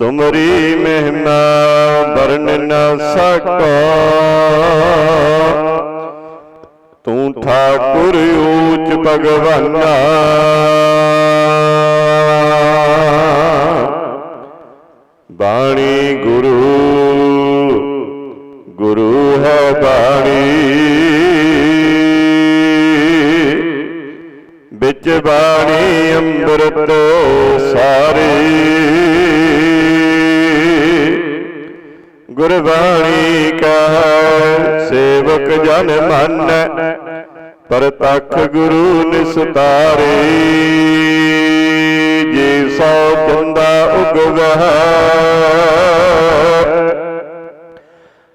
ਤੁਮਰੀ ਮਹਿਮਾ ਵਰਨ ਨ ਸਕੋ। ਤੂੰ ਠਾਕੁਰ ਊਚ ਭਗਵਾਨਾ। ਬਾਣੀ ਗੁਰੂ ਗੁਰੂ ਹੈ ਬਾਣੀ। ਵਿੱਚ ਬਾਣੀ ਅੰਮ੍ਰਿਤ ਸਾਰੀ। ਗੁਰਬਾਣੀ ਕਹੈ, ਸੇਵਕ ਜਨ ਮਨ ਪਰਤਖ ਗੁਰੂ ਨਿਸਤਾਰੇ। ਜੇ ਸੋ ਚੰਦਾ ਉਗਵਹਿ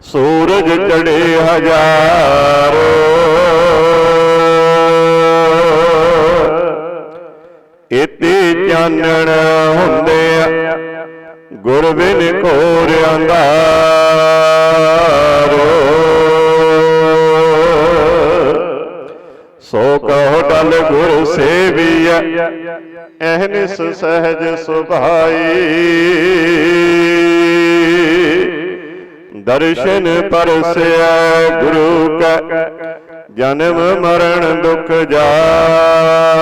ਸੂਰਜ ਚੜੇ ਹਜ਼ਾਰ। ਇਤੇ ਚਾਨਣ ਹੁੰਦੇ ਗੁਰ ਬਿਨ ਘੋਰ ਅੰਧਾਰੋ ਸੋ ਕਹੋ ਡਲ ਗੁਰ ਸੇਵੀਐ ਐਹਨਿਸ ਸਹਿਜ ਸੁਭਾਈ। ਦਰਸ਼ਨ ਪਰਸਿਆ ਗੁਰੂ ਕੈ, ਜਨਮ ਮਰਨ ਦੁਖ ਜਾਈ।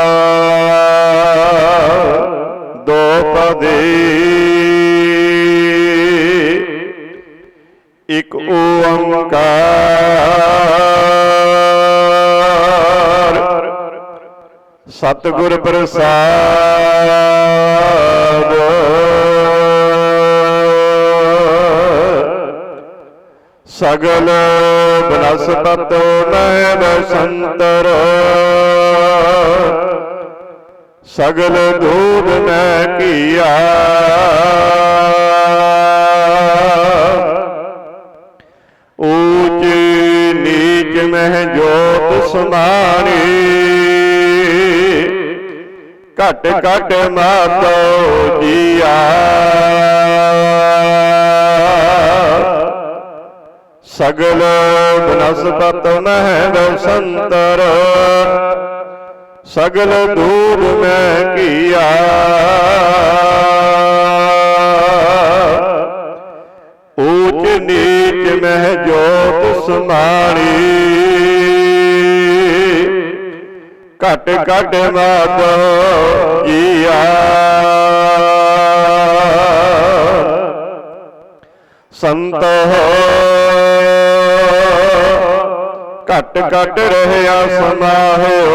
ਪਦੇ ਇਕ ਓੰਕਾਰ। ਸਤਿਗੁਰ ਪ੍ਰਸਾਦ। ਸਗਲ ਬਨਸਪਤ ਮੈਂ ਬਸੰਤਰ ਸਗਲ ਦੂਧ ਮੈਂ ਕੀਆ। ਊਚ ਨੀਚ ਮਹਿ ਜੋਤ ਸਮਾਣੀ। ਘਟ ਘਟ ਮਾਤੋ ਜੀਆ ਸਗਲ ਬਨਸਪਤ ਮਹਿ ਬਸੰਤਰ। ਸਗਲ ਦੂਰ ਮੈਂ ਕੀਆ। ਊਚ ਨੀਚ ਮਹਿ ਜੋਤ ਸਮਾਣੀ। ਘਟ ਘਟ ਮਾਤ ਜੀਆ ਸੰਤ ਘਟ ਘਟ ਰਹਿਆ ਸਮਾਹਿਓ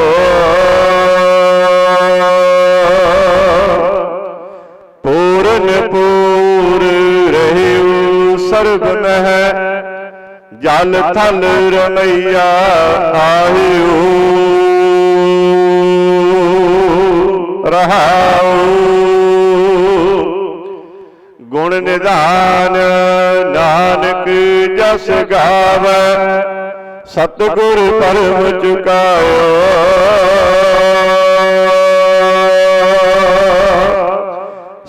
ਪੂਰਨ ਪੂਰ ਰਹਿਉ ਸਰਬ ਮਹਿ ਜਲ ਥਲ ਰਮਈਆ ਆਹਿਓ ਰਹਾਉ ਗੁਣ ਨਿਧਾਨ ਨਾਨਕ ਜਸ ਗਾਵੈ। ਸਤਿਗੁਰ ਪਰਮ ਚੁਕਾਇਓ।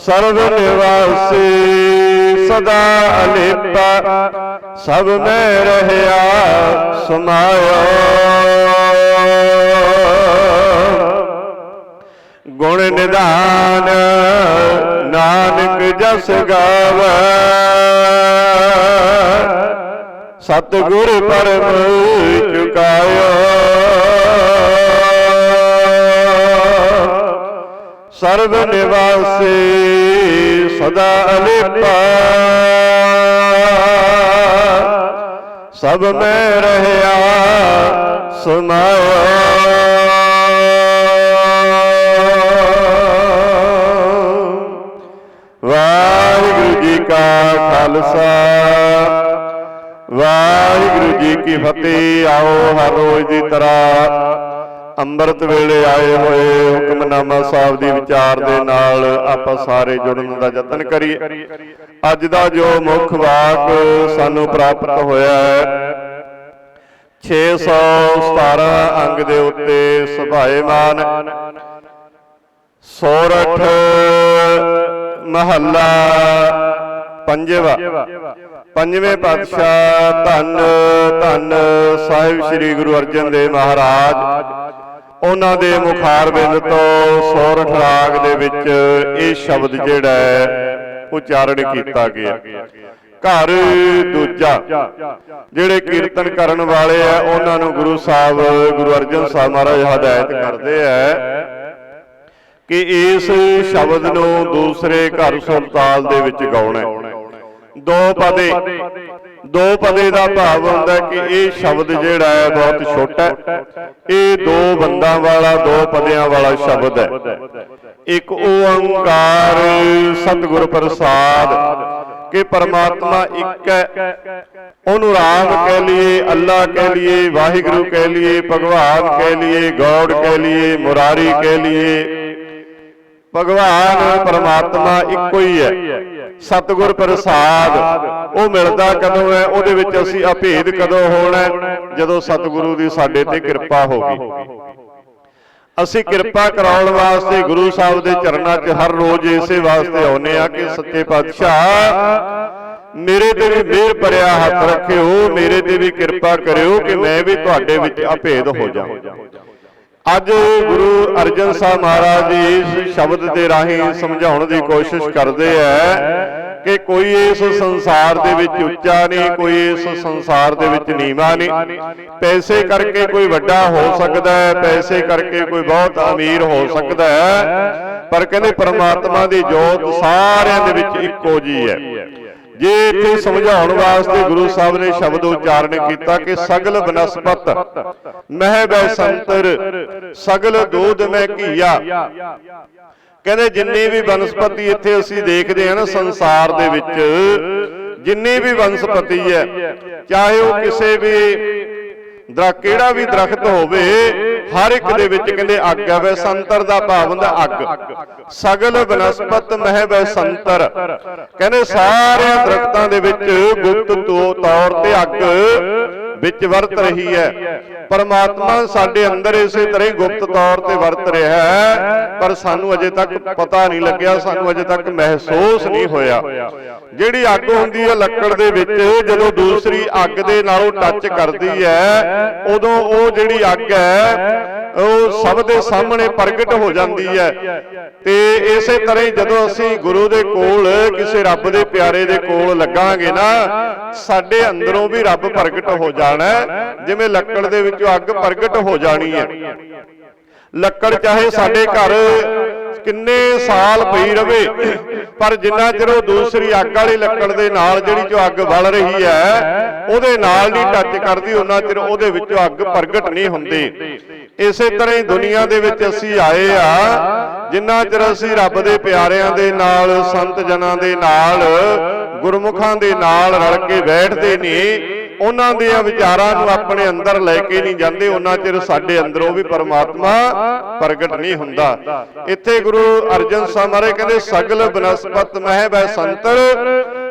ਸਰਵ ਨਿਵਾਸੀ ਸਦਾ ਅਲਿਪਾ ਸਭ ਮੈਂ ਰਹਿਆ ਸਮਾਇਓ ਗੁਣ ਨਿਦਾਨ ਨਾਨਕ ਜਸ ਗਾਵੈ। ਸਤਿਗੁਰ ਪਰਮ ਚੁਕਾਇਓ ਸਰਬ ਨਿਵਾਸੀ ਸਦਾ ਅਲੇਪਾ। ਸਭ ਮੈਂ ਰਹਿਆ ਸਮਾਇਆ ਵਾਹਿਗੁਰੂ ਜੀ ਕਾ ਖਾਲਸਾ। ਵਾਹਿਗੁਰੂ ਜੀ ਕੀ ਫਤਿਹ। ਆਓ ਹਰ ਰੋਜ਼ ਦੀ ਤਰ੍ਹਾਂ ਅੰਮ੍ਰਿਤ ਵੇਲੇ ਆਏ ਹੋਏ ਹੁਕਮਨਾਮਾ ਸਾਹਿਬ ਦੀ ਵਿਚਾਰ ਦੇ ਨਾਲ ਆਪਾਂ ਸਾਰੇ ਜੁੜਨ ਦਾ ਯਤਨ ਕਰੀਏ। ਅੱਜ ਦਾ ਜੋ ਮੁੱਖ ਵਾਕ ਸਾਨੂੰ ਪ੍ਰਾਪਤ ਹੋਇਆ ਹੈ। 617 ਅੰਗ ਦੇ ਉੱਤੇ ਸੁਭਾਏਮਾਨ ਸੋਰਠ ਮਹੱਲਾ ਪੰਜਵਾ। ਪੰਜਵੇਂ ਪਾਤਸ਼ਾਹ ਧੰਨ ਧੰਨ ਸਾਹਿਬ ਸ੍ਰੀ ਗੁਰੂ ਅਰਜਨ ਦੇਵ ਮਹਾਰਾਜ। ਉਹਨਾਂ ਦੇ ਮੁਖਾਰਬਿੰਦ ਤੋਂ ਸੋਰਠ ਰਾਗ ਦੇ ਵਿੱਚ ਇਹ ਸ਼ਬਦ ਜਿਹੜਾ ਹੈ ਉਚਾਰਨ ਕੀਤਾ ਗਿਆ ਘਰ ਦੂਜਾ ਜਿਹੜੇ ਕੀਰਤਨ ਕਰਨ ਵਾਲੇ ਆ ਉਹਨਾਂ ਨੂੰ ਗੁਰੂ ਸਾਹਿਬ ਗੁਰੂ ਅਰਜਨ ਸਾਹਿਬ ਮਹਾਰਾਜ ਹਦਾਇਤ ਕਰਦੇ ਆ ਕਿ ਇਸ ਸ਼ਬਦ ਨੂੰ ਦੂਸਰੇ ਘਰ ਸੁਲਤਾਨ ਦੇ ਵਿੱਚ ਗਾਉਣਾ। ਦੋ ਪਦੇ ਦੋ ਪਦੇ ਦਾ ਭਾਵ ਹੁੰਦਾ ਕਿ ਇਹ ਸ਼ਬਦ ਜਿਹੜਾ ਹੈ ਬਹੁਤ ਛੋਟਾ ਹੈ। ਇਹ ਦੋ ਬੰਦਾਂ ਵਾਲਾ, ਦੋ ਪਦਿਆਂ ਵਾਲਾ ਸ਼ਬਦ ਹੈ। ਇੱਕ ਓੰਕਾਰ ਸਤਿਗੁਰ ਪ੍ਰਸਾਦ ਕਿ ਪਰਮਾਤਮਾ ਇੱਕ ਹੈ। ਉਹਨੂੰ ਰਾਮ ਕਹਿ ਲਈਏ, ਅੱਲਾ ਕਹਿ ਲਈਏ, ਵਾਹਿਗੁਰੂ ਕਹਿ ਲਈਏ, ਭਗਵਾਨ ਕਹਿ ਲਈਏ, ਗੌੜ ਕਹਿ ਲਈਏ, ਮੁਰਾਰੀ ਕਹਿ ਲਈਏ। ਭਗਵਾਨ, ਪਰਮਾਤਮਾ ਇੱਕੋ ਹੀ ਹੈ। ਸਤਿਗੁਰ ਪ੍ਰਸਾਦ ਉਹ ਮਿਲਦਾ ਕਦੋਂ ਹੈ? ਉਹਦੇ ਵਿੱਚ ਅਸੀਂ ਅਭੇਦ ਕਦੋਂ ਹੋਣਾ? ਜਦੋਂ ਸਤਿਗੁਰੂ ਦੀ ਸਾਡੇ ਤੇ ਕਿਰਪਾ ਹੋਗੀ। ਅਸੀਂ ਕਿਰਪਾ ਕਰਾਉਣ ਵਾਸਤੇ ਗੁਰੂ ਸਾਹਿਬ ਦੇ ਚਰਨਾਂ 'ਚ ਹਰ ਰੋਜ਼ ਇਸੇ ਵਾਸਤੇ ਆਉਨੇ ਆ ਕਿ ਸੱਚੇ ਪਾਤਸ਼ਾਹ ਮੇਰੇ ਤੇ ਵੀ ਮਿਹਰ ਭਰਿਆ ਹੱਥ ਰੱਖਿਓ ਮੇਰੇ ਤੇ ਵੀ ਕਿਰਪਾ ਕਰਿਓ ਕਿ ਮੈਂ ਵੀ ਤੁਹਾਡੇ ਵਿੱਚ ਅਭੇਦ ਹੋ ਜਾਵਾਂ। ਅੱਜ ਗੁਰੂ ਅਰਜਨ ਸਾਹਿਬ ਮਹਾਰਾਜ ਜੀ ਇਸ ਸ਼ਬਦ ਦੇ ਰਾਹੀਂ ਸਮਝਾਉਣ ਦੀ ਕੋਸ਼ਿਸ਼ ਕਰਦੇ ਆ ਕਿ ਕੋਈ ਇਸ ਸੰਸਾਰ ਦੇ ਵਿੱਚ ਉੱਚਾ ਨਹੀਂ, ਕੋਈ ਇਸ ਸੰਸਾਰ ਦੇ ਵਿੱਚ ਨੀਵਾ ਨਹੀਂ। ਪੈਸੇ ਕਰਕੇ ਕੋਈ ਵੱਡਾ ਹੋ ਸਕਦਾ ਹੈ ਪੈਸੇ ਕਰਕੇ ਕੋਈ ਬਹੁਤ ਅਮੀਰ ਹੋ ਸਕਦਾ ਹੈ ਪਰ ਕਹਿੰਦੇ ਪਰਮਾਤਮਾ ਦੀ ਜੋਤ ਸਾਰਿਆਂ ਦੇ ਵਿੱਚ ਇੱਕੋ ਜੀ ਹੈ ਜੇ ਇੱਥੇ ਸਮਝਾਉਣ ਵਾਸਤੇ ਗੁਰੂ ਸਾਹਿਬ ਨੇ ਸ਼ਬਦ ਉਚਾਰਨ ਕੀਤਾ ਕਿ ਸਗਲ ਬਨਸਪਤ, ਮਹਿ ਬੈ ਸੰਤਰ ਸਗਲ ਦੋਧ ਮੈਂ ਘੀਆ। ਕਹਿੰਦੇ ਜਿੰਨੀ ਵੀ ਬਨਸਪਤੀ ਇੱਥੇ ਅਸੀਂ ਦੇਖਦੇ ਹਾਂ ਨਾ ਸੰਸਾਰ ਦੇ ਵਿੱਚ, ਜਿੰਨੀ ਵੀ ਬਨਸਪਤੀ ਹੈ, ਚਾਹੇ ਉਹ ਕਿਸੇ ਵੀ ਦਰਖਤ ਕਿਹੜਾ ਵੀ ਦਰਖਤ ਹੋਵੇ ਹਰ ਇੱਕ ਦੇ ਵਿੱਚ ਕਹਿੰਦੇ ਅੱਗ ਹੈ, ਵੇ ਸੰਤਰ ਦਾ ਭਾਵ ਹੁੰਦਾ ਅੱਗ। ਸਗਲ ਬਨਸਪਤ ਮਹਿ ਵੇ ਸੰਤਰ। ਕਹਿੰਦੇ ਸਾਰਿਆਂ ਦਰਖਤਾਂ ਦੇ ਵਿੱਚ ਗੁਪਤ ਤੌਰ ਤੇ ਅੱਗ। ਵਿੱਚ ਵਰਤ ਰਹੀ ਹੈ। ਪਰਮਾਤਮਾ ਸਾਡੇ ਅੰਦਰ ਇਸੇ ਤਰ੍ਹਾਂ ਹੀ ਗੁਪਤ ਤੌਰ ਤੇ ਵਰਤ ਰਿਹਾ ਹੈ। ਪਰ ਸਾਨੂੰ ਅਜੇ ਤੱਕ ਪਤਾ ਨਹੀਂ ਲੱਗਿਆ, ਸਾਨੂੰ ਅਜੇ ਤੱਕ ਮਹਿਸੂਸ ਨਹੀਂ ਹੋਇਆ। ਜਿਹੜੀ ਅੱਗ ਹੁੰਦੀ ਹੈ ਲੱਕੜ ਦੇ ਵਿੱਚ, ਜਦੋਂ ਦੂਸਰੀ ਅੱਗ ਦੇ ਨਾਲੋਂ ਟੱਚ ਕਰਦੀ ਹੈ, ਉਦੋਂ ਉਹ ਜਿਹੜੀ ਅੱਗ ਹੈ ਉਹ ਸਭ ਦੇ ਸਾਹਮਣੇ ਪ੍ਰਗਟ ਹੋ ਜਾਂਦੀ ਹੈ। ਤੇ ਇਸੇ ਤਰ੍ਹਾਂ ਹੀ ਜਦੋਂ ਅਸੀਂ ਗੁਰੂ ਦੇ ਕੋਲ, ਕਿਸੇ ਰੱਬ ਦੇ ਪਿਆਰੇ ਦੇ ਕੋਲ ਲੱਗਾਂਗੇ ਨਾ, ਸਾਡੇ ਅੰਦਰੋਂ ਵੀ ਰੱਬ ਪ੍ਰਗਟ ਹੋ ਜਾਣਾ ਜਿਵੇਂ ਲੱਕੜ ਦੇ ਵਿੱਚੋਂ ਅੱਗ ਪ੍ਰਗਟ ਹੋ ਜਾਣੀ ਹੈ। ਲੱਕੜ ਚਾਹੇ ਸਾਡੇ ਘਰ ਕਿੰਨੇ ਸਾਲ ਪਈ ਰਵੇ। ਪਰ ਜਿੰਨਾ ਚਿਰ ਉਹ ਦੂਸਰੀ ਅੱਗ ਵਾਲੀ ਲੱਕੜ ਦੇ ਨਾਲ ਜਿਹੜੀ ਜੋ ਅੱਗ ਬਲ ਰਹੀ ਹੈ, ਉਹਦੇ ਨਾਲ ਨਹੀਂ ਟੱਚ ਕਰਦੀ, ਉਹਨਾਂ ਚਿਰ ਉਹਦੇ ਵਿੱਚੋਂ ਅੱਗ ਪ੍ਰਗਟ ਨਹੀਂ ਹੁੰਦੀ। ਇਸੇ ਤਰ੍ਹਾਂ ਹੀ ਦੁਨੀਆ ਦੇ ਵਿੱਚ ਅਸੀਂ ਆਏ ਆ, ਜਿੰਨਾ ਚਿਰ ਅਸੀਂ ਰੱਬ ਦੇ ਪਿਆਰਿਆਂ ਦੇ ਨਾਲ, ਸੰਤ ਜਨਾਂ ਦੇ ਨਾਲ, ਗੁਰਮੁਖਾਂ ਦੇ ਨਾਲ ਰਲ ਕੇ ਬੈਠਦੇ ਨਹੀਂ ਉਹਨਾਂ ਦੇ ਵਿਚਾਰਾਂ ਨੂੰ ਆਪਣੇ ਅੰਦਰ ਲੈ ਕੇ ਨਹੀਂ ਜਾਂਦੇ, ਉਹਨਾਂ ਚਿਰ ਸਾਡੇ ਅੰਦਰੋਂ ਵੀ ਪਰਮਾਤਮਾ ਪ੍ਰਗਟ ਨਹੀਂ ਹੁੰਦਾ। ਇੱਥੇ ਗੁਰੂ ਅਰਜਨ ਸਾਹਿਬ ਮਹਾਰਾਜ ਕਹਿੰਦੇ, ਸਗਲ ਬਨਸਪਤ ਮਹਿ ਬੈ ਸੰਤਰ,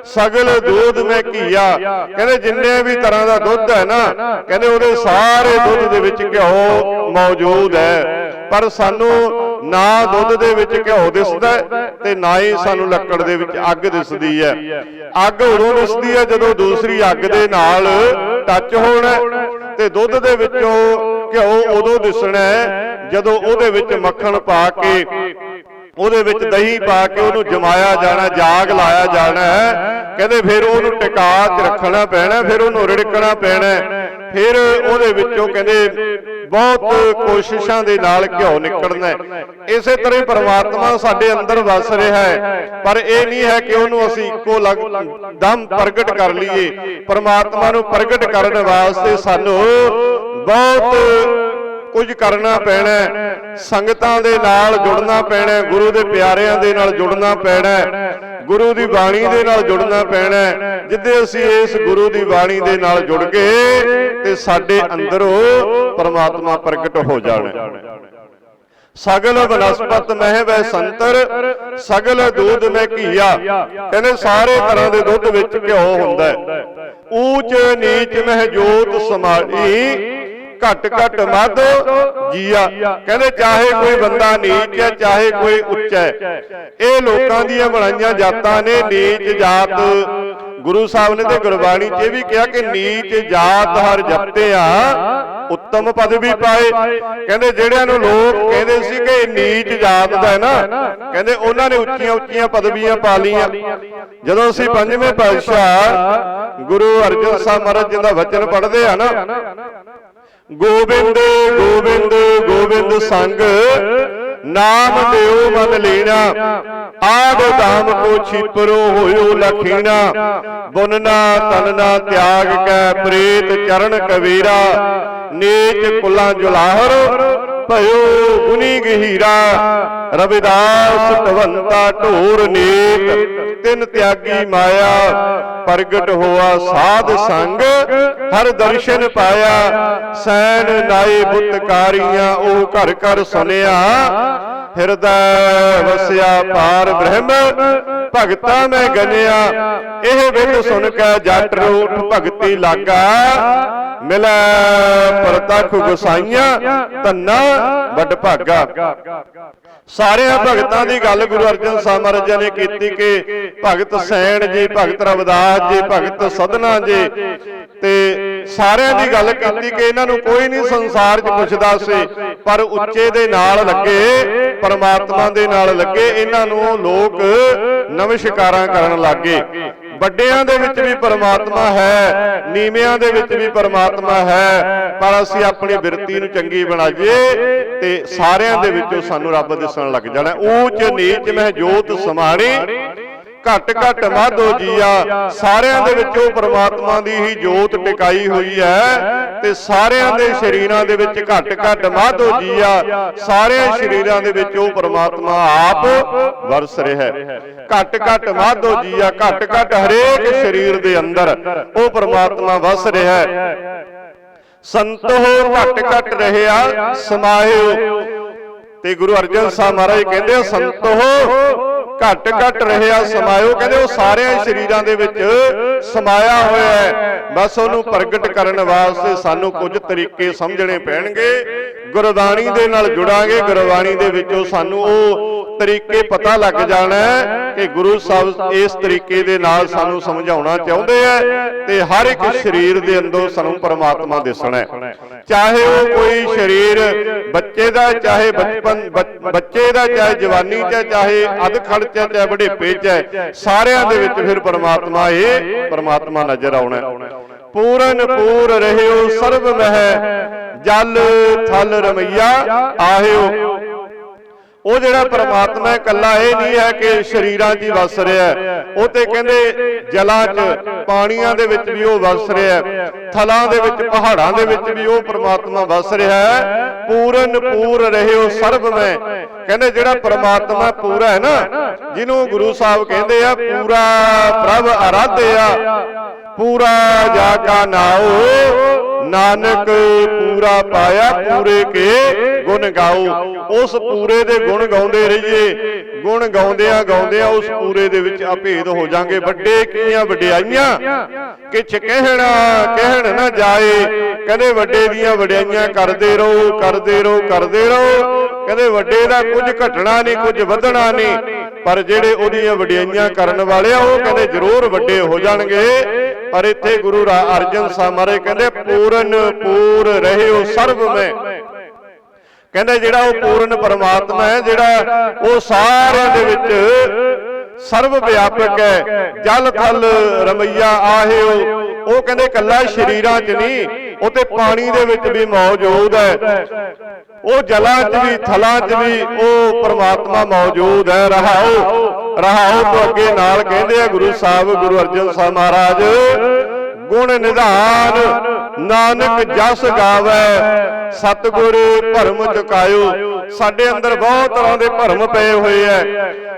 ਸਗਲ ਦੁੱਧ ਮੈਂ ਘੀਆ। ਕਹਿੰਦੇ, ਜਿੰਨੇ ਵੀ ਤਰ੍ਹਾਂ ਦਾ ਦੁੱਧ ਹੈ ਨਾ, ਕਹਿੰਦੇ, ਉਹਦੇ ਸਾਰੇ ਦੁੱਧ ਦੇ ਵਿੱਚ ਘਿਓ ਮੌਜੂਦ ਹੈ। ਪਰ ਸਾਨੂੰ ਨਾ ਦੁੱਧ ਦੇ ਵਿੱਚ ਘਿਓ ਦਿਸਦਾ ਤੇ ਨਾ ਹੀ ਸਾਨੂੰ ਲੱਕੜ ਦੇ ਵਿੱਚ ਅੱਗ ਦਿਸਦੀ ਹੈ। ਅੱਗ ਉਦੋਂ ਦਿਸਦੀ ਹੈ ਜਦੋਂ ਦੂਸਰੀ ਅੱਗ ਦੇ ਨਾਲ ਟੱਚ ਹੋਣਾ ਤੇ ਦੁੱਧ ਦੇ ਵਿੱਚੋਂ ਘਿਓ ਉਦੋਂ ਦਿਸਣਾ ਜਦੋਂ ਉਹਦੇ ਵਿੱਚ ਮੱਖਣ ਪਾ ਕੇ, ਉਹਦੇ ਵਿੱਚ ਦਹੀਂ ਪਾ ਕੇ ਉਹਨੂੰ ਜਮਾਇਆ ਜਾਣਾ, ਜਾਗ ਲਾਇਆ ਜਾਣਾ ਕਹਿੰਦੇ ਫਿਰ ਉਹਨੂੰ ਟਿਕਾ 'ਚ ਰੱਖਣਾ ਪੈਣਾ, ਫਿਰ ਉਹਨੂੰ ਰਿੜਕਣਾ ਪੈਣਾ ਫਿਰ ਉਹਦੇ ਵਿੱਚੋਂ ਕਹਿੰਦੇ ਬਹੁਤ ਕੋਸ਼ਿਸ਼ਾਂ ਦੇ ਨਾਲ ਘਿਓ ਨਿਕਲਣਾ ਇਸੇ ਤਰ੍ਹਾਂ ਹੀ ਪਰਮਾਤਮਾ ਸਾਡੇ ਅੰਦਰ ਵਸ ਰਿਹਾ ਹੈ। ਪਰ ਇਹ ਨਹੀਂ ਹੈ ਕਿ ਉਹਨੂੰ ਅਸੀਂ ਇੱਕੋ ਲਗ ਦਮ ਪ੍ਰਗਟ ਕਰ ਲਈਏ। ਪਰਮਾਤਮਾ ਨੂੰ ਪ੍ਰਗਟ ਕਰਨ ਵਾਸਤੇ ਸਾਨੂੰ ਬਹੁਤ ਕੁਝ ਕਰਨਾ ਪੈਣਾ ਸੰਗਤਾਂ ਦੇ ਨਾਲ ਜੁੜਨਾ ਪੈਣਾ ਗੁਰੂ ਦੇ ਪਿਆਰਿਆਂ ਦੇ ਨਾਲ ਜੁੜਨਾ ਪੈਣਾ ਗੁਰੂ ਦੀ ਬਾਣੀ ਦੇ ਨਾਲ ਜੁੜਨਾ ਪੈਣਾ। ਜਿੱਦੇ ਅਸੀਂ ਇਸ ਗੁਰੂ ਦੀ ਬਾਣੀ ਦੇ ਨਾਲ ਜੁੜ ਗਏ ਤੇ ਸਾਡੇ ਅੰਦਰੋਂ ਪਰਮਾਤਮਾ ਪ੍ਰਗਟ ਹੋ ਜਾਣਾ। ਸਗਲ ਬਨਸਪਤ ਮਹਿ ਵੈ ਸੰਤਰ ਸਗਲ ਦੁੱਧ ਮੈਂ ਘੀਆ। ਕਹਿੰਦੇ ਸਾਰੇ ਤਰ੍ਹਾਂ ਦੇ ਦੁੱਧ ਵਿੱਚ ਘਿਓ ਹੁੰਦਾ ਹੈ। ਊਚ ਨੀਚ ਮਹਿ ਜੋਤ ਸਮਾਈ ਘਟ ਘਟ ਮਦ ਜੀਆ। ਕਹਿੰਦੇ ਚਾਹੇ ਕੋਈ ਬੰਦਾ ਨੀਚ ਹੈ ਚਾਹੇ ਕੋਈ ਉੱਚਾ ਹੈ। ਇਹ ਲੋਕਾਂ ਦੀਆਂ ਬਣਾਈਆਂ ਜਾਤਾਂ ਨੇ ਨੀਚ ਜਾਤ। ਗੁਰੂ ਸਾਹਿਬ ਨੇ ਤੇ ਗੁਰਬਾਣੀ 'ਚ ਇਹ ਵੀ ਕਿਹਾ ਕਿ ਨੀਚ ਜਾਤ ਹਰ ਜਪਤਿਆ ਉੱਤਮ ਪਦਵੀ ਪਾਏ। ਕਹਿੰਦੇ ਜਿਹੜਿਆਂ ਨੂੰ ਲੋਕ ਕਹਿੰਦੇ ਸੀ ਕਿ ਨੀਚ ਜਾਤ ਦਾ ਹੈ ਨਾ ਕਹਿੰਦੇ ਉਹਨਾਂ ਨੇ ਉੱਚੀਆਂ ਉੱਚੀਆਂ ਪਦਵੀਆਂ ਪਾ ਲੀਆਂ ਜਦੋਂ ਅਸੀਂ ਪੰਜਵੇਂ ਪਾਤਸ਼ਾਹ ਗੁਰੂ ਅਰਜਨ ਸਾਹਿਬ ਮਹਾਰਾਜ ਜੀ ਦਾ ਵਚਨ ਪੜ੍ਹਦੇ ਆ ਨਾ। ਗੋਬਿੰਦ ਗੋਬਿੰਦ ਗੋਬਿੰਦ ਸੰਗ। ਨਾਮ ਦਿਓ ਮਨ ਲੈਣਾ। ਆਦ ਧਾਮ ਕੋ ਛਿਪਰੋ ਹੋਇਓ ਲਖੀਣਾ। ਬੁਨਨਾ ਤਨਨਾ ਤਿਆਗ ਕੈ, ਪ੍ਰੇਤ ਚਰਨ ਕਵੇਰਾ ਨੀਚ ਕੁਲਾਂ ਜੁਲਾਹਰ ਭਇਓ ਗੁਨੀ ਗਹੀਰਾ, ਰਵਿਦਾਸ ਭਵੰਤਾ ਢੋਰ ਨੇਕ ਤਿੰਨ ਤਿਆਗੀ ਮਾਇਆ, ਪ੍ਰਗਟ ਹੋਆ ਸਾਧ ਸੰਗ, ਹਰ ਦਰਸ਼ਨ ਪਾਇਆ ਸੈਨ ਨਾਏ ਬੁੱਤਕਾਰੀਆਂ ਉਹ ਘਰ ਘਰ ਸੁਨਿਆ ਹਿਰਦੈ ਵਸਿਆ ਪਾਰ ਬ੍ਰਹਮ, ਭਗਤਾ ਮੈਂ ਗਨਿਆ। ਇਹ ਵਿਦ ਸੁਣ ਕੇ ਜੱਟ ਰੂਪ ਭਗਤੀ ਲਾਗਾ। ਮਿਲੈ ਪ੍ਰਤਖ ਗੁਸਾਈਆਂ, ਧੰਨਾ ਵੱਡ ਭਾਗਾ। ਸਾਰਿਆਂ ਭਗਤਾਂ ਦੀ ਗੱਲ ਗੁਰੂ ਅਰਜਨ ਸਾਹਿਬ ਮਹਾਰਾਜ ਨੇ ਕੀਤੀ ਕਿ ਭਗਤ ਸੈਣ ਜੀ, ਭਗਤ ਰਵਦਾਸ ਜੀ, ਭਗਤ ਸਦਨਾ ਜੀ ਤੇ ਸਾਰਿਆਂ ਦੀ ਗੱਲ ਕੀਤੀ ਕਿ ਇਹਨਾਂ ਨੂੰ ਕੋਈ ਨਹੀਂ ਸੰਸਾਰ 'ਚ ਪੁੱਛਦਾ ਸੀ, ਪਰ ਉੱਚੇ ਦੇ ਨਾਲ ਲੱਗੇ, ਪਰਮਾਤਮਾ ਦੇ ਨਾਲ ਲੱਗੇ, ਇਹਨਾਂ ਨੂੰ ਲੋਕ ਨਮਸਕਾਰਾਂ ਕਰਨ ਲੱਗੇ। ਵੱਡਿਆਂ ਦੇ ਵਿੱਚ ਵੀ ਪਰਮਾਤਮਾ ਹੈ, ਨੀਵਿਆਂ ਦੇ ਵਿੱਚ ਵੀ ਪਰਮਾਤਮਾ ਹੈ, ਪਰ ਅਸੀਂ ਆਪਣੀ ਬਿਰਤੀ ਨੂੰ ਚੰਗੀ ਬਣਾਈਏ ਤੇ ਸਾਰਿਆਂ ਦੇ ਵਿੱਚੋਂ ਸਾਨੂੰ ਰੱਬ ਦਿਸਣ ਲੱਗ ਜਾਣਾ। ਊਚ ਨੀਚ ਮਹਿ ਜੋਤ ਸਮਾਣੀ ਘਟ ਘਟ ਮਾਧੋ ਜੀਆ ਸਾਰਿਆਂ ਦੇ ਵਿੱਚ ਉਹ ਪ੍ਰਮਾਤਮਾ ਦੀ ਹੀ ਜੋਤ ਟਿਕਾਈ ਹੋਈ ਹੈ ਤੇ ਸਾਰਿਆਂ ਦੇ ਸ਼ਰੀਰਾਂ ਦੇ ਵਿੱਚ ਘਟ ਘਟ ਮਾਧੋ ਜੀਆ ਸਾਰਿਆਂ ਸ਼ਰੀਰਾਂ ਦੇ ਵਿੱਚ ਉਹ ਪ੍ਰਮਾਤਮਾ ਆਪ ਵਰਸ ਰਿਹਾ ਹੈ ਘਟ ਘਟ ਮਾਧੋ ਜੀਆ ਘਟ ਘਟ ਹਰੇਕ ਸ਼ਰੀਰ ਦੇ ਅੰਦਰ ਉਹ ਪ੍ਰਮਾਤਮਾ ਵਸ ਰਿਹਾ ਹੈ ਸੰਤੋ ਘਟ ਘਟ ਰਹਿਆ ਸਮਾਹਿਓ ਤੇ ਗੁਰੂ ਅਰਜਨ ਸਾਹਿਬ ਮਹਾਰਾਜ ਕਹਿੰਦੇ ਆ, ਸੰਤੋ ਘਟ ਘਟ ਰਹਿਆ ਸਮਾਇਓ ਕਹਿੰਦੇ ਉਹ ਸਾਰਿਆਂ ਸ਼ਰੀਰਾਂ ਦੇ ਵਿੱਚ ਸਮਾਇਆ ਹੋਇਆ ਹੈ। ਬਸ ਉਹਨੂੰ ਪ੍ਰਗਟ ਕਰਨ ਵਾਸਤੇ ਸਾਨੂੰ ਕੁਝ ਤਰੀਕੇ ਸਮਝਣੇ ਪੈਣਗੇ। ਗੁਰਬਾਣੀ ਦੇ ਨਾਲ ਜੁੜਾਂਗੇ। ਗੁਰਬਾਣੀ ਦੇ ਵਿੱਚੋਂ ਸਾਨੂੰ ਉਹ ਤਰੀਕੇ ਪਤਾ ਲੱਗ ਜਾਣਾ ਕਿ ਗੁਰੂ ਸਾਹਿਬ ਇਸ ਤਰੀਕੇ ਦੇ ਨਾਲ ਸਾਨੂੰ ਸਮਝਾਉਣਾ ਚਾਹੁੰਦੇ ਆ ਤੇ ਹਰ ਇੱਕ ਸਰੀਰ ਦੇ ਅੰਦਰ ਸਾਨੂੰ ਪਰਮਾਤਮਾ ਦਿਸਣਾ ਹੈ। ਚਾਹੇ ਉਹ ਕੋਈ ਸਰੀਰ ਬੱਚੇ ਦਾ ਚਾਹੇ ਬਚਪਨ ਬੱਚ- ਦਾ ਚਾਹੇ ਜਵਾਨੀ ਚ ਚਾਹੇ ਅਧਖੜ ਚ ਚਾਹੇ ਬੁਢੇਪੇ ਚ ਹੈ, ਸਾਰਿਆਂ ਦੇ ਵਿੱਚ ਫਿਰ ਪਰਮਾਤਮਾ ਇਹ ਪਰਮਾਤਮਾ ਨਜ਼ਰ ਆਉਣਾ। ਪੂਰਨ ਪੂਰ ਰਹਿਓ ਸਰਬ ਮਹਿ ਜਲ ਥਲ ਰਮਈਆ ਆਹਿਓ ਉਹ ਜਿਹੜਾ ਪਰਮਾਤਮਾ ਇਕੱਲਾ ਇਹ ਨਹੀਂ ਹੈ ਕਿ ਸ਼ਰੀਰਾਂ 'ਚ ਹੀ ਵਸ ਰਿਹਾ ਉਹ ਤੇ ਕਹਿੰਦੇ ਜਲਾਂ 'ਚ, ਪਾਣੀਆਂ ਦੇ ਵਿੱਚ ਵੀ ਉਹ ਵਸ ਰਿਹਾ ਥਲਾਂ ਦੇ ਵਿੱਚ, ਪਹਾੜਾਂ ਦੇ ਵਿੱਚ ਵੀ ਉਹ ਪਰਮਾਤਮਾ ਵਸ ਰਿਹਾ ਪੂਰਨ ਪੂਰ ਰਹਿਓ ਸਰਬ ਮੈਂ ਕਹਿੰਦੇ ਜਿਹੜਾ ਪਰਮਾਤਮਾ ਪੂਰਾ ਹੈ ਨਾ, ਜਿਹਨੂੰ ਗੁਰੂ ਸਾਹਿਬ ਕਹਿੰਦੇ ਆ, ਪੂਰਾ ਪ੍ਰਭ ਆਰਾਧਿਆ ਪੂਰਾ ਜਾ ਕਾ ਨਾਉ। ਨਾਨਕ ਪੂਰਾ ਪਾਇਆ, ਪੂਰੇ ਕੇ ਗੁਣ ਗਾਓ। ਉਸ ਪੂਰੇ ਦੇ ਗੁਣ ਗਾਉਂਦੇ ਰਹੀਏ। ਗੁਣ ਗਾਉਂਦਿਆਂ ਗਾਉਂਦਿਆਂ ਉਸ ਪੂਰੇ ਦੇ ਵਿੱਚ ਅਭੇਦ ਹੋ ਜਾਾਂਗੇ। ਵੱਡੇ ਕੀਆਂ, ਵਡਿਆਈਆਂ, ਕਿਛ ਕਹਿਣਾ, ਕਹਿਣ ਨਾ ਜਾਏ। ਕਹਿੰਦੇ ਵੱਡੇ ਦੀਆਂ ਵਡਿਆਈਆਂ ਕਰਦੇ ਰਹੋ ਕਰਦੇ ਰਹੋ ਕਰਦੇ ਰਹੋ। ਕਹਿੰਦੇ ਵੱਡੇ ਦਾ ਕੁਝ ਘਟਣਾ ਨਹੀਂ, ਕੁਝ ਵਧਣਾ ਨਹੀਂ। ਪਰ ਜਿਹੜੇ ਉਹਦੀਆਂ ਵਡਿਆਈਆਂ ਕਰਨ ਵਾਲੇ ਆ, ਉਹ ਕਹਿੰਦੇ ਜ਼ਰੂਰ ਵੱਡੇ ਹੋ ਜਾਣਗੇ। ਪਰ ਇੱਥੇ ਗੁਰੂ ਅਰਜਨ ਸਾਹਿਬ ਮਹਾਰਾਜ ਕਹਿੰਦੇ, ਪੂਰਨ, ਪੂਰ ਰਹਿਓ ਸਰਬ ਮੈਂ ਕਹਿੰਦੇ ਜਿਹੜਾ ਉਹ ਪੂਰਨ ਪਰਮਾਤਮਾ ਹੈ, ਜਿਹੜਾ ਉਹ ਸਾਰਿਆਂ ਦੇ ਵਿੱਚ ਸਰਵ ਵਿਆਪਕ ਹੈ। ਜਲ ਥਲ ਰਮਈਆ ਆਹਿਓ ਉਹ ਕਹਿੰਦੇ ਕੱਲਾ ਸ਼ਰੀਰਾਂ 'ਚ ਨਹੀਂ ਉਹ ਤੇ ਪਾਣੀ ਦੇ ਵਿੱਚ ਵੀ ਮੌਜੂਦ ਹੈ। ਉਹ ਜਲਾਂ 'ਚ ਵੀ ਥਲਾਂ 'ਚ ਵੀ ਉਹ ਪ੍ਰਮਾਤਮਾ ਮੌਜੂਦ ਹੈ। ਰਹਾਓ ਰਹਾਓ ਤੋਂ ਅੱਗੇ ਨਾਲ ਕਹਿੰਦੇ ਆ ਗੁਰੂ ਸਾਹਿਬ ਗੁਰੂ ਅਰਜਨ ਸਾਹਿਬ ਮਹਾਰਾਜ ਗੁਣ ਨਿਧਾਨ ਨਾਨਕ ਜਸ ਗਾਵੇ ਸਤਿਗੁਰ ਭਰਮ ਚੁਕਾਇਓ। ਸਾਡੇ ਅੰਦਰ ਬਹੁਤ ਤਰ੍ਹਾਂ ਦੇ ਭਰਮ ਪਏ ਹੋਏ ਐ।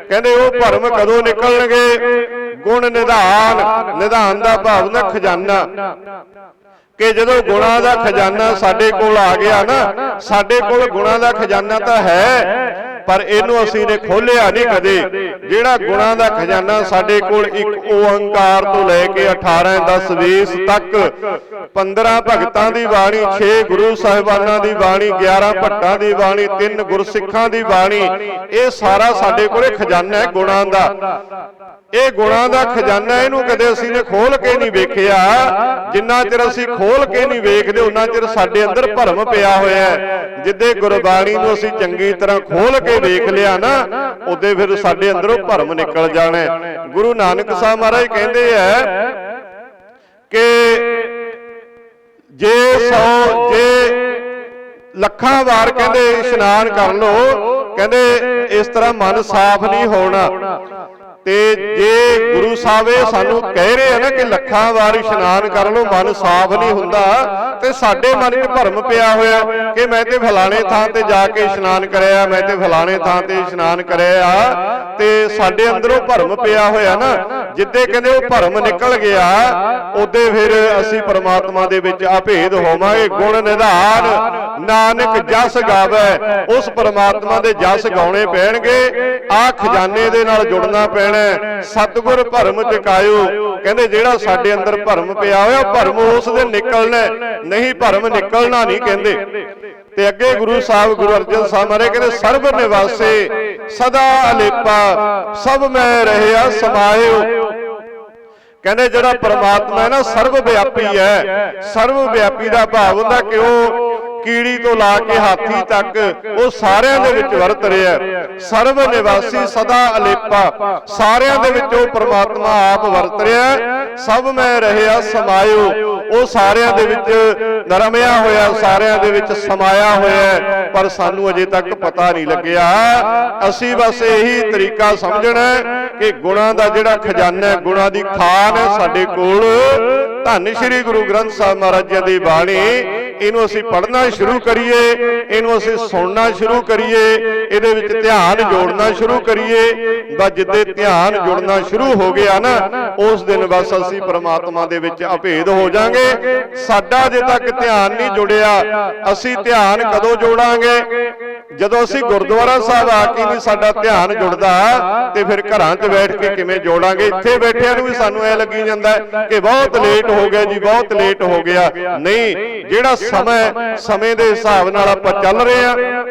ਕਹਿੰਦੇ ਉਹ ਭਰਮ ਕਦੋਂ ਨਿਕਲਣਗੇ? ਗੁਣ ਨਿਧਾਨ ਨਿਧਾਨ ਦਾ ਭਾਵ ਨਾ ਖਜ਼ਾਨਾ। ਕਿ ਜਦੋਂ ਗੁਣਾ ਦਾ ਖਜ਼ਾਨਾ ਸਾਡੇ ਕੋਲ ਆ ਗਿਆ ਨਾ ਸਾਡੇ ਕੋਲ ਗੁਣਾ ਦਾ ਖਜ਼ਾਨਾ ਤਾਂ ਹੈ। ਪਰ ਇਹਨੂੰ ਅਸੀਂ ਨੇ ਖੋਲਿਆ ਨਹੀਂ ਕਦੇ। ਜਿਹੜਾ ਗੁਣਾ ਦਾ ਖਜ਼ਾਨਾ ਸਾਡੇ ਕੋਲ ਇੱਕ ਓੰਕਾਰ ਤੋਂ ਲੈ ਕੇ 18 10 20 ਤੱਕ 15 ਭਗਤਾਂ ਦੀ ਬਾਣੀ 6 ਗੁਰੂ ਸਾਹਿਬਾਨਾਂ ਦੀ ਬਾਣੀ 11 ਭੱਟਾਂ ਦੀ ਬਾਣੀ 3 ਗੁਰਸਿੱਖਾਂ ਦੀ ਬਾਣੀ। ਇਹ ਸਾਰਾ ਸਾਡੇ ਕੋਲੇ ਖਜ਼ਾਨਾ ਹੈ ਗੁਣਾਂ ਦਾ। ਇਹ ਗੁਣਾਂ ਦਾ ਖਜ਼ਾਨਾ ਇਹਨੂੰ ਕਦੇ ਅਸੀਂ ਨੇ ਖੋਲ ਕੇ ਨਹੀਂ ਵੇਖਿਆ। ਜਿੰਨਾ ਚਿਰ ਅਸੀਂ ਖੋਲ ਕੇ ਨਹੀਂ ਵੇਖਦੇ ਉਹਨਾਂ ਚਿਰ ਸਾਡੇ ਅੰਦਰ ਭਰਮ ਪਿਆ ਹੋਇਆ ਹੈ। ਜਿੱਦੇ ਗੁਰਬਾਣੀ ਨੂੰ ਅਸੀਂ ਚੰਗੀ ਤਰ੍ਹਾਂ ਖੋਲ ਕੇ ਵੇਖ ਲਿਆ ਨਾ ਉਹਦੇ ਫਿਰ ਸਾਡੇ ਅੰਦਰੋਂ ਭਰਮ ਨਿਕਲ ਜਾਣਾ। ਗੁਰੂ ਨਾਨਕ ਸਾਹਿਬ ਮਹਾਰਾਜ ਕਹਿੰਦੇ ਐ ਕਿ ਜੇ ਸੌ ਜੇ ਲੱਖਾਂ ਵਾਰ ਕਹਿੰਦੇ ਇਸ਼ਨਾਨ ਕਰ ਲੋ ਕਹਿੰਦੇ ਇਸ ਤਰ੍ਹਾਂ ਮਨ ਸਾਫ਼ ਨਹੀਂ ਹੋਣਾ ਤੇ ਜੇ ਗੁਰੂ ਸਾਹਿਬ ਇਹ ਸਾਨੂੰ ਕਹਿ ਰਹੇ ਆ ਨਾ ਕਿ ਲੱਖਾਂ ਵਾਰ ਇਸ਼ਨਾਨ ਕਰ ਲੋ ਮਨ ਸਾਫ਼ ਨਹੀਂ ਹੁੰਦਾ ਤੇ ਸਾਡੇ ਮਨ 'ਚ ਭਰਮ ਪਿਆ ਹੋਇਆ ਕਿ ਮੈਂ ਤੇ ਫਲਾਣੇ ਥਾਂ ਤੇ ਜਾ ਕੇ ਇਸ਼ਨਾਨ ਕਰਿਆ ਮੈਂ ਤੇ ਫਲਾਣੇ ਥਾਂ ਤੇ ਇਸ਼ਨਾਨ ਕਰਿਆ ਤੇ ਸਾਡੇ ਅੰਦਰੋਂ ਭਰਮ ਪਿਆ ਹੋਇਆ ਨਾ ਜਿੱਦੇ ਕਹਿੰਦੇ ਉਹ ਭਰਮ ਨਿਕਲ ਗਿਆ ਉਹਦੇ ਫਿਰ ਅਸੀਂ ਪਰਮਾਤਮਾ ਦੇ ਵਿੱਚ ਅਭੇਦ ਹੋਵਾਂਗੇ ਗੁਣ ਨਿਧਾਨ ਨਾਨਕ ਜਸ ਗਾਵੇ ਉਸ ਪਰਮਾਤਮਾ ਦੇ ਜਸ ਗਾਉਣੇ ਪੈਣਗੇ ਆ ਖਜ਼ਾਨੇ ਦੇ ਨਾਲ ਜੁੜਨਾ ਪੈਣਾ ਹੈ। ਸਤਿਗੁਰ ਭਰਮ ਚਕਾਇਓ। ਕਹਿੰਦੇ ਜਿਹੜਾ ਸਾਡੇ ਅੰਦਰ ਭਰਮ ਪਿਆ ਹੋਇਆ, ਭਰਮ ਉਸ ਦੇ ਨਿਕਲਣਾ। ਨਹੀਂ, ਭਰਮ ਨਿਕਲਣਾ ਨਹੀਂ ਕਹਿੰਦੇ। ਤੇ ਅੱਗੇ ਗੁਰੂ ਸਾਹਿਬ, ਗੁਰੂ ਅਰਜਨ ਸਾਹਿਬ ਮਹਾਰਾਜ ਕਹਿੰਦੇ, ਸਰਬ ਨਿਵਾਸੇ, ਸਦਾ ਅਲੇਪਾ, ਸਭ ਮੈਂ ਰਹਿਆ, ਸਮਾਇਓ। ਕਹਿੰਦੇ ਜਿਹੜਾ ਪਰਮਾਤਮਾ ਹੈ ਨਾ, ਸਰਵ ਵਿਆਪੀ ਹੈ। ਸਰਵ ਵਿਆਪੀ ਦਾ ਭਾਵ ਹੁੰਦਾ ਕਿ ਉਹ ਕੀੜੀ ਤੋਂ ਲਾ ਕੇ ਹਾਥੀ ਤੱਕ ਉਹ ਸਾਰਿਆਂ ਦੇ ਵਿੱਚ ਵਰਤ ਰਿਹਾ ਸਰਵ ਨਿਵਾਸੀ ਸਦਾ ਅਲੇਪਾ। ਸਾਰਿਆਂ ਦੇ ਵਿੱਚ ਉਹ ਪ੍ਰਮਾਤਮਾ ਆਪ ਵਰਤ ਰਿਹਾ ਸਭ ਮੈਂ ਰਹਿਆ ਸਮਾਇਓ। ਉਹ ਸਾਰਿਆਂ ਦੇ ਵਿੱਚ ਨਰਮਿਆ ਹੋਇਆ, ਸਾਰਿਆਂ ਦੇ ਵਿੱਚ ਸਮਾਇਆ ਹੋਇਆ ਪਰ ਸਾਨੂੰ ਅਜੇ ਤੱਕ ਪਤਾ ਨਹੀਂ ਲੱਗਿਆ। ਅਸੀਂ ਬਸ ਇਹੀ ਤਰੀਕਾ ਸਮਝਣਾ ਕਿ ਗੁਣਾ ਦਾ ਜਿਹੜਾ ਖਜ਼ਾਨਾ ਹੈ, ਗੁਣਾ ਦੀ ਖਾਨ ਹੈ ਸਾਡੇ ਕੋਲ। ਧੰਨ ਸ਼੍ਰੀ ਗੁਰੂ ਗ੍ਰੰਥ ਸਾਹਿਬ ਮਹਾਰਾਜ ਜੀ ਦੀ ਬਾਣੀ ਇਹਨੂੰ ਅਸੀਂ ਪੜ੍ਹਨਾ ਸ਼ੁਰੂ ਕਰੀਏ, ਇਹਨੂੰ ਅਸੀਂ ਸੁਣਨਾ ਸ਼ੁਰੂ ਕਰੀਏ, ਇਹਦੇ ਵਿੱਚ ਧਿਆਨ ਜੋੜਨਾ ਸ਼ੁਰੂ ਕਰੀਏ। ਬਸ ਜਿੱਦੇ ਧਿਆਨ ਜੁੜਨਾ ਸ਼ੁਰੂ ਹੋ ਗਿਆ ਨਾ, ਉਸ ਦਿਨ ਬਸ ਅਸੀਂ ਪ੍ਰਮਾਤਮਾ ਦੇ ਵਿੱਚ ਅਭੇਦ ਹੋ ਜਾਾਂਗੇ। ਸਾਡਾ ਅਜੇ ਤੱਕ ਧਿਆਨ ਨਹੀਂ ਜੁੜਿਆ। ਅਸੀਂ ਧਿਆਨ ਕਦੋਂ ਜੋੜਾਂਗੇ? ਜਦੋਂ ਅਸੀਂ ਗੁਰਦੁਆਰਾ ਸਾਹਿਬ ਆ ਕੇ ਵੀ ਸਾਡਾ ਧਿਆਨ ਜੁੜਦਾ, ਤੇ ਫਿਰ ਘਰਾਂ 'ਚ ਬੈਠ ਕੇ ਕਿਵੇਂ ਜੋੜਾਂਗੇ? ਇੱਥੇ ਬੈਠਿਆਂ ਨੂੰ ਵੀ ਸਾਨੂੰ ਐ ਲੱਗੀ ਜਾਂਦਾ ਕਿ ਬਹੁਤ ਲੇਟ ਹੋ ਗਿਆ ਜੀ, ਬਹੁਤ ਲੇਟ ਹੋ ਗਿਆ। ਨਹੀਂ, ਜਿਹੜਾ ਸਮਾਂ ਸਮੇਂ ਦੇ ਹਿਸਾਬ ਨਾਲ ਆਪਾਂ ਚੱਲ ਰਹੇ ਆ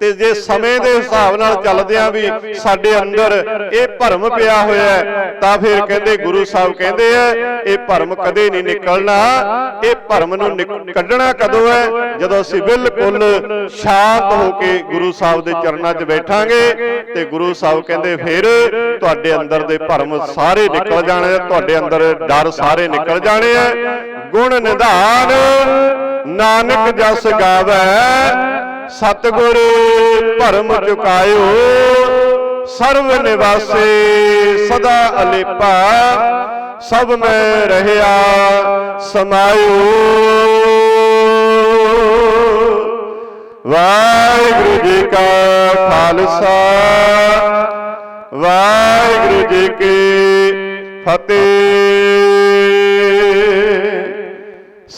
ਤੇ ਜੇ ਸਮੇਂ ਦੇ ਹਿਸਾਬ ਨਾਲ ਚੱਲਦਿਆਂ ਵੀ ਸਾਡੇ ਅੰਦਰ ਇਹ ਭਰਮ ਪਿਆ ਹੋਇਆ ਹੈ ਤਾਂ ਫਿਰ ਕਹਿੰਦੇ ਗੁਰੂ ਸਾਹਿਬ ਕਹਿੰਦੇ ਆ ਇਹ ਭਰਮ ਕਦੇ ਨਹੀਂ ਨਿਕਲਣਾ ਇਹ ਭਰਮ ਨੂੰ ਕੱਢਣਾ ਕਦੋਂ ਹੈ? ਜਦੋਂ ਅਸੀਂ ਬਿਲਕੁਲ ਸ਼ਾਂਤ ਹੋ ਕੇ ਗੁਰੂ ਸਾਹਿਬ ਦੇ ਚਰਨਾਂ 'ਚ ਬੈਠਾਂਗੇ ਤੇ ਗੁਰੂ ਸਾਹਿਬ ਕਹਿੰਦੇ ਫਿਰ ਤੁਹਾਡੇ ਅੰਦਰ ਦੇ ਭਰਮ ਸਾਰੇ ਨਿਕਲ ਜਾਣੇ ਆ, ਤੁਹਾਡੇ ਅੰਦਰ ਡਰ ਸਾਰੇ ਨਿਕਲ ਜਾਣੇ ਆ। ਗੁਣ ਨਿਧਾਨ ਨਾਨਕ ਜਸ ਗਾਵੇ ਸਤਿਗੁਰ ਭਰਮ ਚੁਕਾਇਓ। ਸਰਵ ਨਿਵਾਸੇ ਸਦਾ ਅਲੇਪਾ। ਸਭ ਮੈਂ ਰਹਿਆ ਸਮਾਇਓ। ਵਾਹਿਗੁਰੂ ਜੀ ਕਾ ਖਾਲਸਾ। ਵਾਹਿਗੁਰੂ ਜੀ ਕੀ ਫਤਿਹ।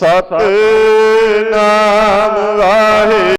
ਸਤਿ ਨਾਮ ਵਾਹਿ